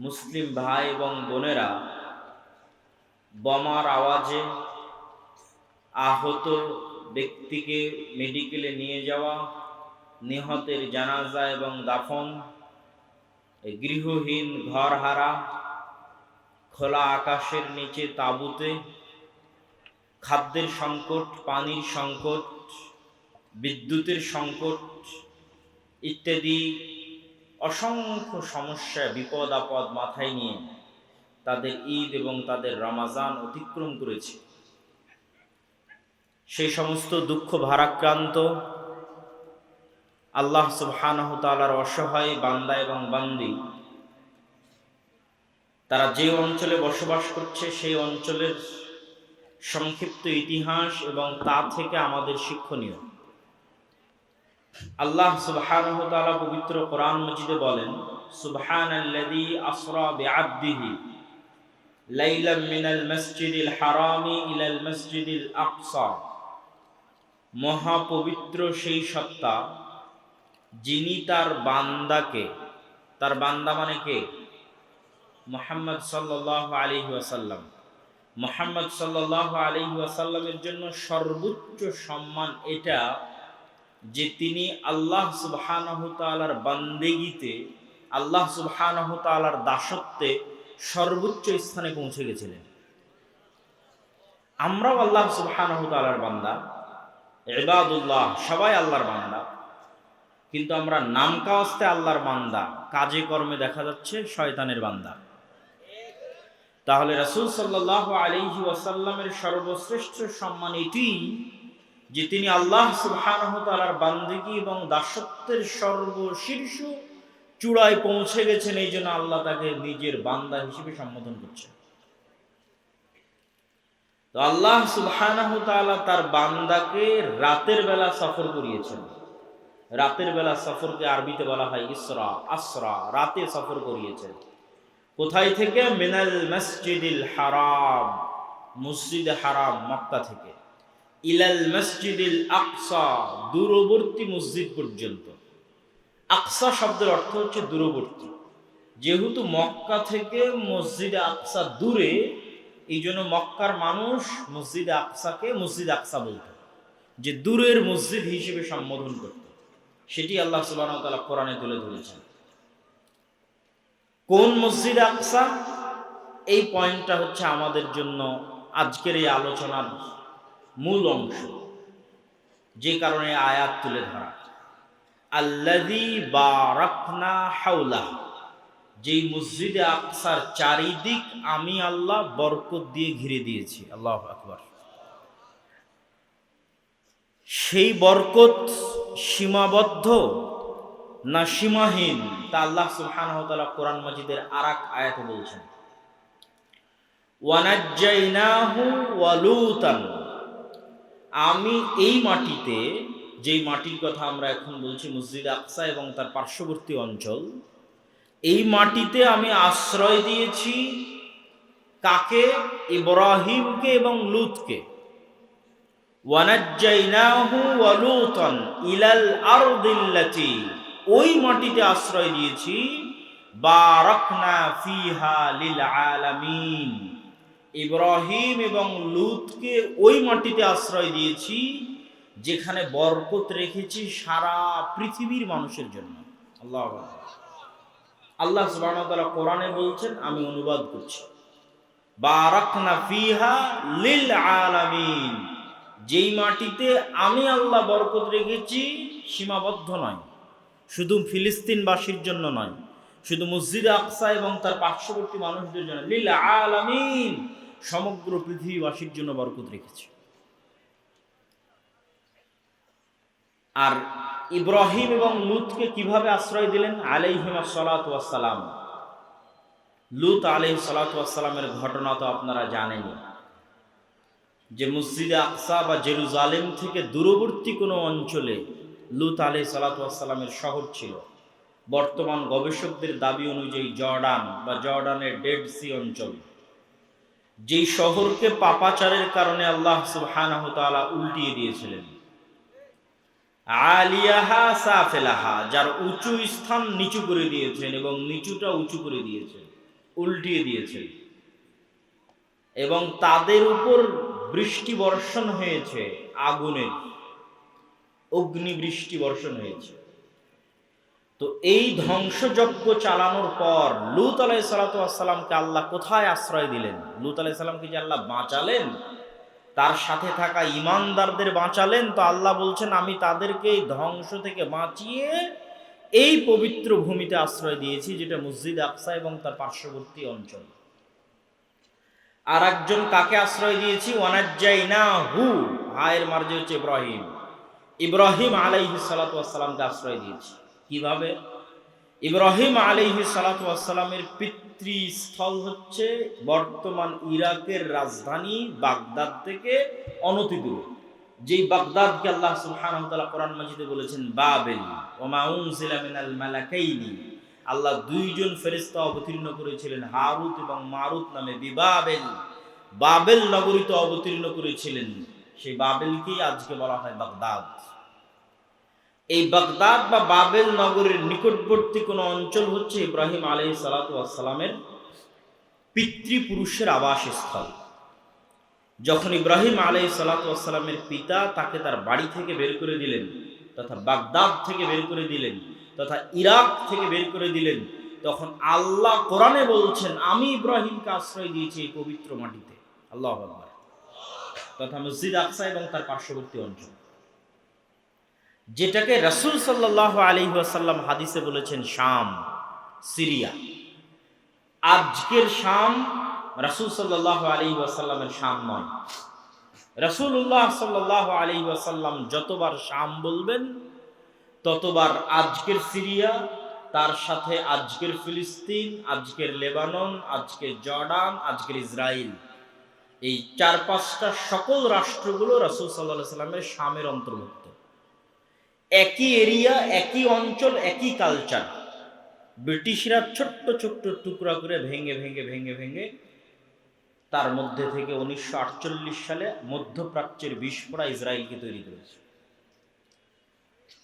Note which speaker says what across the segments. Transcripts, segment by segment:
Speaker 1: মুসলিম ভাই এবং বোনেরা, বোমার আওয়াজে আহত ব্যক্তিকে মেডিকেলে নিয়ে যাওয়া, নিহতের জানাজা এবং দাফন গৃহহীন ঘরহারা, খোলা আকাশের নিচে তাঁবুতে, খাদ্যের সংকট, পানির সংকট, বিদ্যুতের সংকট ইত্যাদি অসংখ্য সমস্যা, বিপদ, আপদ মাথায় নিয়ে তাদের ঈদ এবং তাদের রমাজান অতিক্রম করেছে। সেই সমস্ত দুঃখ ভারাক্রান্ত, আল্লাহ সুবহানাহ অসহায় বান্দা এবং বান্দি, তারা যে অঞ্চলে বসবাস করছে সেই অঞ্চলের সংক্ষিপ্ত ইতিহাস এবং তা থেকে আমাদের শিক্ষণীয়। আল্লাহ সুবহানাহু তাআলা পবিত্র কোরআন মজিদে বলেন, সুবহানাল্লাযী আসরা বিআবদিহি লাইলাম মিনাল হারামি ইলাল আকসা। মহাপবিত্র সেই সত্তা, যিনি তার বান্দাকে, তার বান্দা মানে কে? মোহাম্মদ সাল্লাহ আলী ওয়াসাল্লাম। মোহাম্মদ সাল্লাহ আলী ওয়াসাল্লামের জন্য সর্বোচ্চ সম্মান এটা যে তিনি আল্লাহ সুবহানাহু তাআলার বান্দেগিতে, আল্লাহ সুবহানাহু তাআলার দাসত্বে সর্বোচ্চ স্থানে পৌঁছে গেছিলেন। আমরাও আল্লাহ সুবহানাহু তাআলার বান্দা, ইবাদুল্লাহ সবাই আল্লাহর বান্দা, কিন্তু আমরা নাম কাওয়াস্তে আল্লাহর বান্দা, কাজে কর্মে দেখা যাচ্ছে শয়তানের বান্দা। তাহলে রাসূল সাল্লাল্লাহু আলাইহি ওয়াসাল্লামের সর্বশ্রেষ্ঠ সম্মান এটি যে তিনি আল্লাহ সুবহানাহু তাআলার বান্দিগি এবং দাসত্বের সর্বশীর্ষ চূড়ায় পৌঁছে গেছেন, এই জন্য আল্লাহ তাকে নিজের বান্দা হিসেবে সম্বোধন করছেন। তো আল্লাহ সুবহানাহু তার বান্দাকে রাতের বেলা সফর করিয়েছেন। রাতের বেলা সফরকে আরবিতে বলা হয় ইসরা, আসরা, রাতে সফর করিয়েছেন। কোথায় থেকে? মিনাল মসজিদিল হারাম, মসজিদ হারাম, মক্কা থেকে। ইলাল মসজিদিল আকসা, দূরবর্তী মসজিদ পর্যন্ত। আকসা শব্দের অর্থ হচ্ছে দূরবর্তী। যেহেতু মক্কা থেকে মসজিদে আকসা দূরে এই জন্য মক্কার মানুষ মসজিদে আকসাকে মসজিদ আকসা বলত যে দূরের মসজিদ হিসেবে সম্বোধন করত সেটি আল্লাহ সুবাহ তালা কোরআনে তুলে ধরেছেন। কোন মসজিদ আকসা? এই পয়েন্টটা হচ্ছে আমাদের জন্য আজকের এই আলোচনার মূল অংশ, যে কারণে আয়াত তুলে ধরা। আল্লাদি বারাকনা হাউলা যেই মসজিদে আকসার চারিদিক আমি আল্লাহ বরকত দিয়ে ঘিরে দিয়েছি। আল্লাহ আকবর। সেই বরকত সীমাবদ্ধ না সীমাহীন, তা আল্লাহ সুবহানাহু তাআলা কোরআন মাজিদের আরাক আয়াতে বলছেন। ওয়ানাজ্জাইনাহু ওয়ালুতান আমি এই মাটিতে, যেই মাটির কথা আমরা এখন বলছি মসজিদ আকসা এবং তার পার্শ্ববর্তী অঞ্চল, এই মাটিতে আমি আশ্রয় দিয়েছি কাকে? ইব্রাহিমকে এবং লুতকে। ওই মাটিতে আশ্রয় দিয়েছি। বারাকনা ফিহা লিল আলামিন। ইব্রাহিম এবং লুতকে ওই মাটিতে আশ্রয় দিয়েছি, যেখানে বরকত রেখেছি সারা পৃথিবীর মানুষের জন্য। আল্লাহ আল্লাহ সুবহানাহু কোরআনে বলছেন, আমি অনুবাদ করছি। বারাকনা ফিহা লিল আলামিন। যেই মাটিতে আমি আল্লাহ বরকত রেখেছি, সীমাবদ্ধ নয়। শুধু ফিলিস্তিনবাসীর জন্য নয়, শুধু মসজিদ আকসা এবং তার পার্শ্ববর্তী মানুষদের জন্য। লীল আলামিন। সমগ্র পৃথিবীবাসীর জন্য বরকত রেখেছে। আর ইব্রাহিম এবং লুতকে কীভাবে আশ্রয় দিলেন? আলাইহিমা সালাম লুত আলহ সালাতামের ঘটনা তো আপনারা জানেনই যে মসজিদে আকসা বা জেরুজালেম থেকে দূরবর্তী কোনো অঞ্চলে লুত আলহ সালাতামের শহর ছিল। বর্তমান গবেষকদের দাবি অনুযায়ী জর্ডান বা জর্ডানের ডেড সি অঞ্চল। যেই শহরকে পাপাচারের কারণে আল্লাহ সুবহানাহু তাআলা উল্টিয়ে দিয়েছিলেন। আলিয়াহা সাফেলাহা, যার উঁচু স্থান নিচু করে দিয়েছেন এবং নিচুটা উঁচু করে দিয়েছেন, উল্টিয়ে দিয়েছেন। এবং তাদের উপর বৃষ্টি বর্ষণ হয়েছে আগুনের অগ্নি বৃষ্টি বর্ষণ হয়েছে। তো এই ধ্বংসযজ্ঞ চালানোর পর লুত আলাই সালাতামকে আল্লাহ কোথায় আশ্রয় দিলেন? লুত আলাই সাল্লামকে যে আল্লাহ বাঁচালেন, তার সাথে থাকা ইমানদারদের বাঁচালেন, তো আল্লাহ বলছেন, আমি তাদেরকে ধ্বংস থেকে বাঁচিয়ে এই পবিত্র ভূমিতে আশ্রয় দিয়েছি, যেটা মসজিদ আকসা এবং তার পার্শ্ববর্তী অঞ্চল। আর একজন কাকে আশ্রয় দিয়েছি? ওয়ানাজ্জাইনা হু হায়ের মার্জে হচ্ছে ইব্রাহিম। ইব্রাহিম আলাইহি সালাতামকে আশ্রয় দিয়েছি। কীভাবে? ইব্রাহিম আলাইহি সালাতামের পিতৃস্থল হচ্ছে বর্তমান ইরাকের রাজধানী বাগদাদ থেকে অনতি দূরে। যেই বাগদাদকে আল্লাহ সুবহানাহু ওয়া কোরআন মাজিদে বলেছেন, বাবেল মালাকাইনি। আল্লাহ দুইজন ফেরেশতা অবতীর্ণ করেছিলেন, হারুত এবং মারুত নামে বিবাবেল। বাবেল নগরীতে অবতীর্ণ করেছিলেন। সেই বাবেলকেই আজকে বলা হয় বাগদাদ। এই বাগদাদ বা বাবেল নগরের নিকটবর্তী কোনো অঞ্চল হচ্ছে ইব্রাহিম আলহ সালাতামের পিতৃপুরুষের আবাসস্থল। যখন ইব্রাহিম আলহ সালাতামের পিতা তাকে তার বাড়ি থেকে বের করে দিলেন, তথা বাগদাদ থেকে বের করে দিলেন, তথা ইরাক থেকে বের করে দিলেন, তখন আল্লাহ কোরআনে বলছেন, আমি ইব্রাহিমকে আশ্রয় দিয়েছি এই পবিত্র মাটিতে। আল্লাহ তথা মসজিদ আকসা এবং তার পার্শ্ববর্তী অঞ্চল। যেটাকে রসুল সাল্লাহ আলী আসাল্লাম হাদিসে বলেছেন শাম, সিরিয়া। আজকের শাম রসুল সাল্লাহ আলী আসাল্লামের শাম নয়। রসুল্লাহ সাল্লাহ আলী আসাল্লাম যতবার শাম বলবেন, ততবার আজকের সিরিয়া, তার সাথে আজকের ফিলিস্তিন, আজকের লেবানন আজকের জর্ডান, আজকের ইসরায়েল এই চার পাঁচটা সকল রাষ্ট্রগুলো রসুল সাল্লাহ সাল্লামের শামের অন্তর্ভুক্ত। একই এরিয়া, একই অঞ্চল, একই কালচার ব্রিটিশরা ছোট্ট ছোট্ট টুকরা করে ভেঙে ভেঙে ভেঙে ভেঙে তার মধ্যে থেকে উনিশশো আটচল্লিশ সালে মধ্যপ্রাচ্যের বিস্ফোরা ইসরায়েলকে তৈরি করেছে।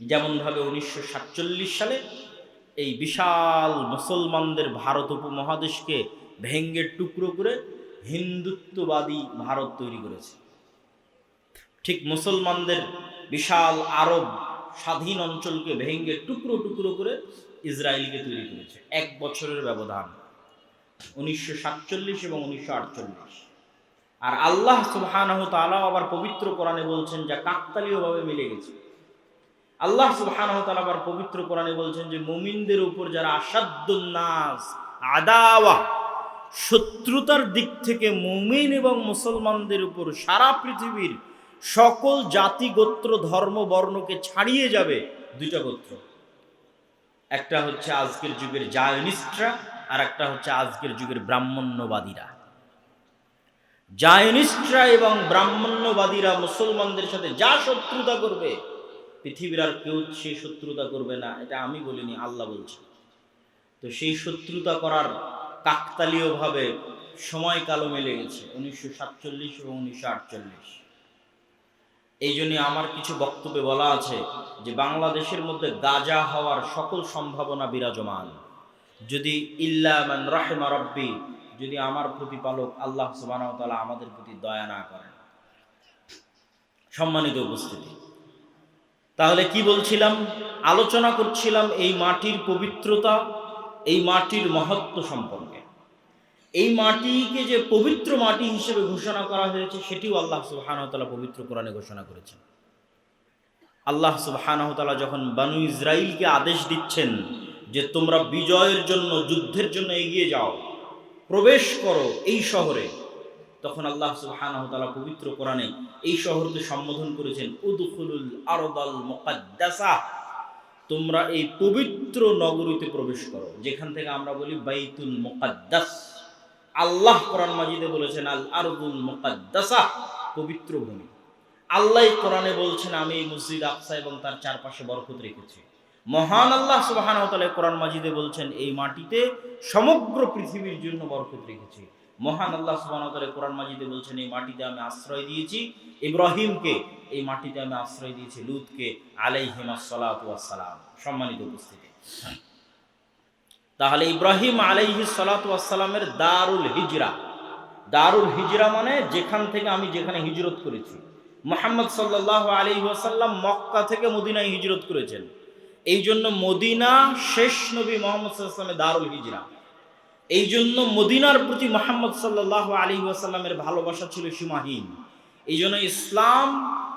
Speaker 1: যেমনভাবে উনিশশো সাতচল্লিশ সালে এই বিশাল মুসলমানদের ভারত উপমহাদেশকে ভেঙ্গে টুকরো করে হিন্দুত্ববাদী ভারত তৈরি করেছে। ঠিক মুসলমানদের বিশাল আরব স্বাধীন অঞ্চলকে ভেঙ্গে টুকরো টুকরো করে ইসরায়েলকে তৈরি করেছে। এক বছরের ব্যবধান। উনিশশো সাতচল্লিশ এবং উনিশশো আটচল্লিশ। আর আল্লাহ সুবহানাহ তাআলা আবার পবিত্র কোরআনে বলছেন যা কাকতালীয়ভাবে মিলে গেছে। আল্লাহ তাআলা আবার পবিত্র কোরআনে বলছেন যে মুমিনদের উপর যারা আসাদ্দুন্নাস আদাওয়া, শত্রুতার দিক থেকে মুমিন এবং মুসলমানদের উপর সারা পৃথিবীর সকল জাতি, গোত্র, ধর্ম, বর্ণকে ছাড়িয়ে যাবে দুইটা গোত্র। একটা হচ্ছে আজকের যুগের জায়নিস্টরা, আর একটা হচ্ছে আজকের যুগের ব্রাহ্মণ্যবাদীরা। জায়নিস্টরা এবং ব্রাহ্মণ্যবাদীরা মুসলমানদের সাথে যা শত্রুতা করবে, পৃথিবীর আর কেউ সেই শত্রুতা করবে না, এটা আমি বলিনি, আল্লাহ বলছি। তো সেই শত্রুতা করার কাকতালীয়ভাবে সময়কালও মিলে গেছে, উনিশশো সাতচল্লিশ এবং উনিশশো আটচল্লিশ। এই জন্য আমার কিছু বক্তব্যে বলা আছে যে বাংলাদেশের মধ্যে গাজা হওয়ার সকল সম্ভাবনা বিরাজমান। যদি ইল্লামান রহেমা রব্বি, যদি আমার প্রতিপালক আল্লাহ সুবাহ আমাদের প্রতি দয়া না করেন। সম্মানিত উপস্থিতি, তাহলে কি বলছিলাম? আলোচনা করছিলাম এই মাটির পবিত্রতা, এই মাটির মহত্ব সম্পর্কে। এই মাটিকে যে পবিত্র মাটি হিসেবে ঘোষণা করা হয়েছে, সেটিও আল্লাহ সুবাহানতালা পবিত্র কোরআনে ঘোষণা করেছেন। আল্লাহ সুবাহানহতালা যখন বানু ইসরাইলকে আদেশ দিচ্ছেন যে তোমরা বিজয়ের জন্য, যুদ্ধের জন্য এগিয়ে যাও, প্রবেশ করো এই শহরে, তখন আল্লাহ সুবাহানহতালা পবিত্র কোরআনে এই শহরকে সম্বোধন করেছেন, উদুখুলুল আরদাল মুকাদ্দাসা, তোমরা এই পবিত্র নগরীতে প্রবেশ করো, যেখান থেকে আমরা বলি বাইতুল মুকাদ্দাস। আল্লাহ কোরআন মাজিদে বলেছেন, আল আরদুল মুকাদ্দাসা পবিত্র ভূমি। আল্লাহ কোরআনে বলছেন, আমি এই মসজিদ আকসা এবং তার চারপাশে বরকত রেখেছি। মহান আল্লাহ সুবাহান কোরআন মাজিদে বলছেন, এই মাটিতে সমগ্র পৃথিবীর জন্য বরকত রেখেছি। মহান আল্লাহ সুবাহ কোরআন মাজিদে বলছেন, এই মাটিতে আমি আশ্রয় দিয়েছি ইব্রাহিমকে, এই মাটিতে আমি আশ্রয় দিয়েছি লুতকে আলাইহিমাসালাম সম্মানিত উপস্থিতি। তাহলে ইব্রাহিম আলাইহি সালাতামের দারুল হিজরা। দারুল হিজরা মানে যেখান থেকে আমি যেখানে হিজরত করেছি। মোহাম্মদ সাল্লাহ আলী ওয়াসাল্লাম মক্কা থেকে মদিনায় হিজরত করেছেন। এই জন্য মদিনা শেষ নবী মোহাম্মদ সাল্লামের দারুল হিজরা। এই জন্য মদিনার প্রতি মোহাম্মদ সাল্লাহ আলী ওয়াসাল্লামের ভালোবাসা ছিল সীমাহীন। এই জন্য ইসলাম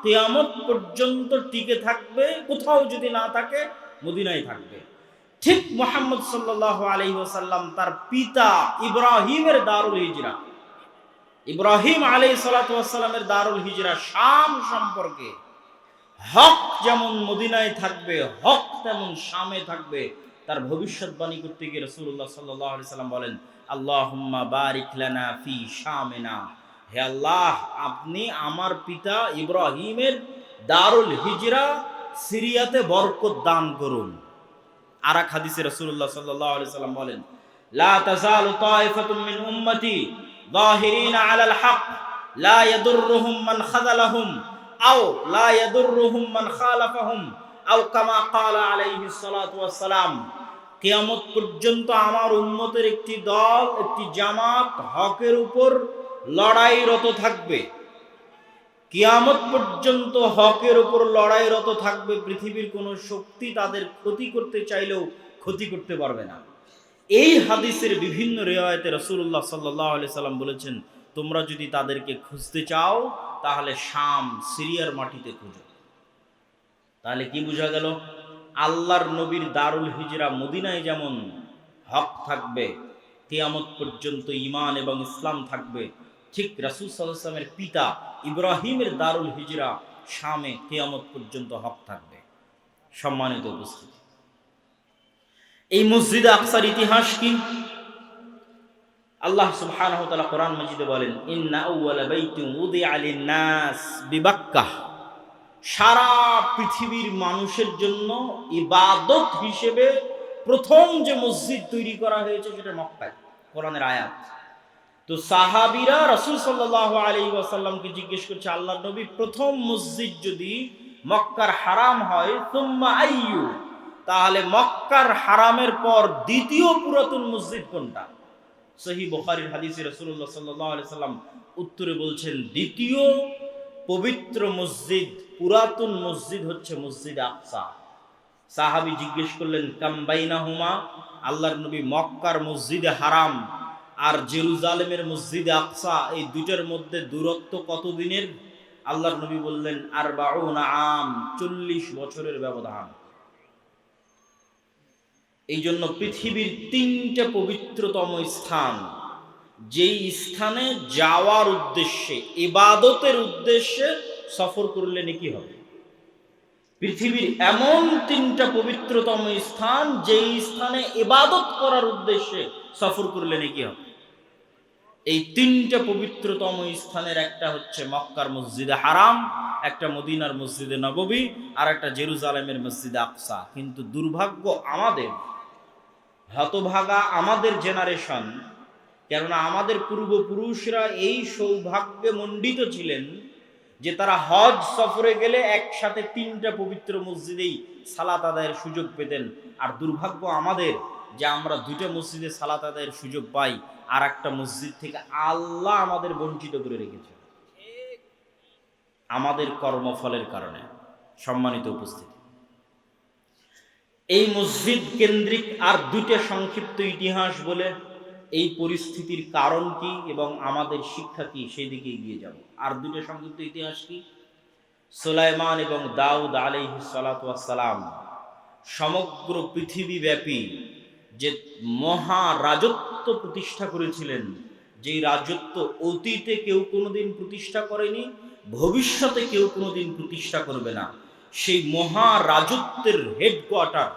Speaker 1: তেয়ামত পর্যন্ত টিকে থাকবে, কোথাও যদি না থাকে, মদিনায় থাকবে। ঠিক মোহাম্মদ সাল্লাহ আলী ওয়াসাল্লাম তার পিতা ইব্রাহিমের দারুল হিজরা। ইব্রাহিম আলী সালাতামের দারুল হিজরা শাম সম্পর্কে। হক যেমন মদিনায় থাকবে, হক তেমন শামে থাকবে। তার ভবিষ্যৎবাণী করতে গিয়ে রসুল্লাহ সাল্লাম বলেন আল্লাহ বারিক লানা ফি শামেনা। হে আল্লাহ, আপনি আমার পিতা ইব্রাহিমের দারুল হিজরা সিরিয়াতে বরকত দান করুন। আর এক হাদিসে রসুল্লাহ সাল্লাহ আলি বলেন, লা তাজালু তাইফাতুম মিন উম্মতি যাহিরিনা আলাল হক, লা ইয়াদুররুহুম মান খাযালাহুম আও লা ইয়াদুররুহুম মান খালাফাহুম আও কামা ক্বালা আলাইহি সালাতু ওয়াসসালাম, কিয়ামত পর্যন্ত আমার উম্মতের একটি দল, একটি জামাত হকের উপর লড়াইরত থাকবে। কিয়ামত পর্যন্ত হকের উপর লড়াইরত থাকবে পৃথিবীর কোনো শক্তি তাদের ক্ষতি করতে চাইলেও ক্ষতি করতে পারবে না। এই হাদিসের বিভিন্ন রেওয়ায়তে রসুল্লাহ সাল্লাহ আলি সাল্লাম বলেছেন, তোমরা যদি তাদেরকে খুঁজতে চাও, তাহলে শাম সিরিয়ার মাটিতে খুঁজো। তাহলে কি বোঝা গেল? আল্লাহর নবীর দারুল হিজরা মদিনায় যেমন হক থাকবে, কেয়ামত পর্যন্ত ইমান এবং ইসলাম থাকবে ঠিক রাসুল সাল্লামের পিতা ইব্রাহিমের দারুল হিজরা শামে কেয়ামত পর্যন্ত হক থাকবে। সম্মানিত উপস্থিতি। এই মসজিদে আকসার ইতিহাস কি? আল্লাহ সুবহানাহু ওয়া তাআলা কোরআন মাজিদে বলেন, ইন্না আউওয়ালা বাইতিন উদিআ লিন-নাস বিবাক্কাহ। সারা পৃথিবীর মানুষের জন্য ইবাদত হিসেবে প্রথম যে মসজিদ তৈরি করা হয়েছে সেটা মক্কায়, কোরআনের আয়াত। তো সাহাবিরা রসুল সাল্লাল্লাহু আলাইহি ওয়াসাল্লামকে জিজ্ঞেস করছে, আল্লাহর নবী প্রথম মসজিদ যদি মক্কার হারাম হয় তুম্মা আইয়ু? তাহলে মক্কার হারামের পর দ্বিতীয় পুরাতন মসজিদ কোনটা? সহি বখারির হাদিসে রসুল্লাহ সাল্লাহ সাল্লাম উত্তরে বলছেন, দ্বিতীয় পবিত্র মসজিদ, পুরাতন মসজিদ হচ্ছে মসজিদ আকসা। সাহাবি জিজ্ঞেস করলেন কাম্বাইনা হুমা আল্লাহর নবী মক্কার মসজিদে হারাম। আর জেরুজালেমের মসজিদে আকসা, এই দুইটার মধ্যে দূরত্ব কতদিনের? আল্লাহর নবী বললেন আর আম, চল্লিশ বছরের ব্যবধান। এই জন্য পৃথিবীর তিনটে পবিত্রতম স্থান, যেই স্থানে যাওয়ার উদ্দেশ্যে, ইবাদতের উদ্দেশ্যে সফর করলে নাকি হবে? পৃথিবীর এমন তিনটা পবিত্রতম স্থান, যেই স্থানে ইবাদত করার উদ্দেশ্যে সফর করলে নাকি হবে? এই তিনটা পবিত্রতম স্থানের একটা হচ্ছে মক্কার মসজিদে হারাম, একটা মদিনার মসজিদে নববী, আর একটা জেরুজালেমের মসজিদে আকসা। কিন্তু দুর্ভাগ্য আমাদের, হতভাগা আমাদের জেনারেশন কেননা আমাদের পূর্বপুরুষরা এই সৌভাগ্যে মণ্ডিত ছিলেন যে তারা হজ সফরে গেলে একসাথে তিনটা পবিত্র মসজিদেই সালাত আদায়ের সুযোগ পেতেন। আর দুর্ভাগ্য আমাদের যে আমরা দুইটা মসজিদে সালাত আদায়ের সুযোগ পাই আর একটা মসজিদ থেকে আল্লাহ আমাদের বঞ্চিত করে রেখেছে। আমাদের কর্মফলের কারণে সম্মানিত উপস্থিতি। এই মসজিদ কেন্দ্রিক আর দুইটা সংক্ষিপ্ত ইতিহাস বলে এই পরিস্থিতির কারণ কি এবং আমাদের শিক্ষা কি সেই দিকে এগিয়ে যাব? আর দুটো সংক্ষিপ্ত ইতিহাস কি? সুলাইমান এবং দাউদ আলাইহ সালাম সমগ্র পৃথিবীব্যাপী যে মহা রাজত্ব প্রতিষ্ঠা করেছিলেন, যেই রাজত্ব অতীতে কেউ কোনোদিন প্রতিষ্ঠা করেনি, ভবিষ্যতে কেউ কোনোদিন প্রতিষ্ঠা করবে না। সেই মহা রাজত্বের হেডকোয়ার্টার